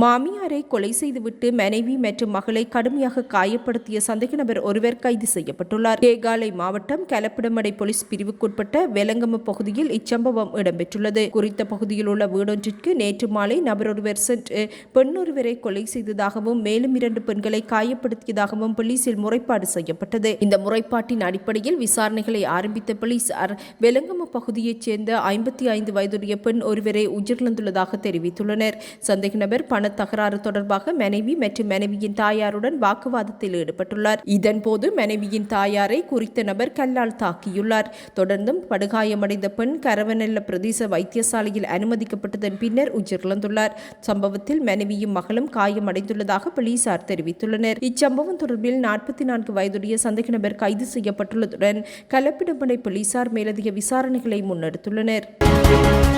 மாமியாரை கொலை செய்துவிட்டு மனைவி மற்றும் மகளை கடுமையாக காயப்படுத்திய சந்தேக நபர் ஒருவர் கைது செய்யப்பட்டுள்ளார். கேகாலை மாவட்டம் கலப்பிடமடை போலீஸ் பிரிவுக்குட்பட்ட வெலங்கம பகுதியில் இச்சம்பவம் இடம்பெற்றுள்ளது. குறித்த பகுதியில் உள்ள வீடொன்றிற்கு நேற்று மாலை நபரொருவர் சென்று பெண்ணொருவரை கொலை செய்ததாகவும் மேலும் இரண்டு பெண்களை காயப்படுத்தியதாகவும் போலீசில் முறைப்பாடு செய்யப்பட்டது. இந்த முறைப்பாட்டின் அடிப்படையில் விசாரணைகளை ஆரம்பித்த போலீசார் வெலங்கம பகுதியைச் சேர்ந்த ஐம்பத்தி ஐந்து வயதுடைய பெண் ஒருவரை உயிரிழந்துள்ளதாக தெரிவித்துள்ளனர். சந்தேக நபர் பண தகராறு தொடர்பாக மனைவி மற்றும் மனைவியின் தாயாருடன் வாக்குவாதத்தில் ஈடுபட்டுள்ளார். இதன்போது மனைவியின் தாயாரை குறித்த நபர் கல்லால் தாக்கியுள்ளார். தொடர்ந்தும் படுகாயமடைந்த பெண் கரவநெல்ல பிரதேச வைத்தியசாலையில் அனுமதிக்கப்பட்டதன் பின்னர் உயிரிழந்துள்ளார். சம்பவத்தில் மனைவியும் மகளும் காயமடைந்துள்ளதாக போலீசார் தெரிவித்துள்ளனர். இச்சம்பவம் தொடர்பில் நாற்பத்தி நான்கு வயதுடைய சந்தேக நபர் கைது செய்யப்பட்டுள்ளதுடன் கலப்பிடமடை போலீசார் மேலதிக விசாரணைகளை முன்னெடுத்துள்ளனர்.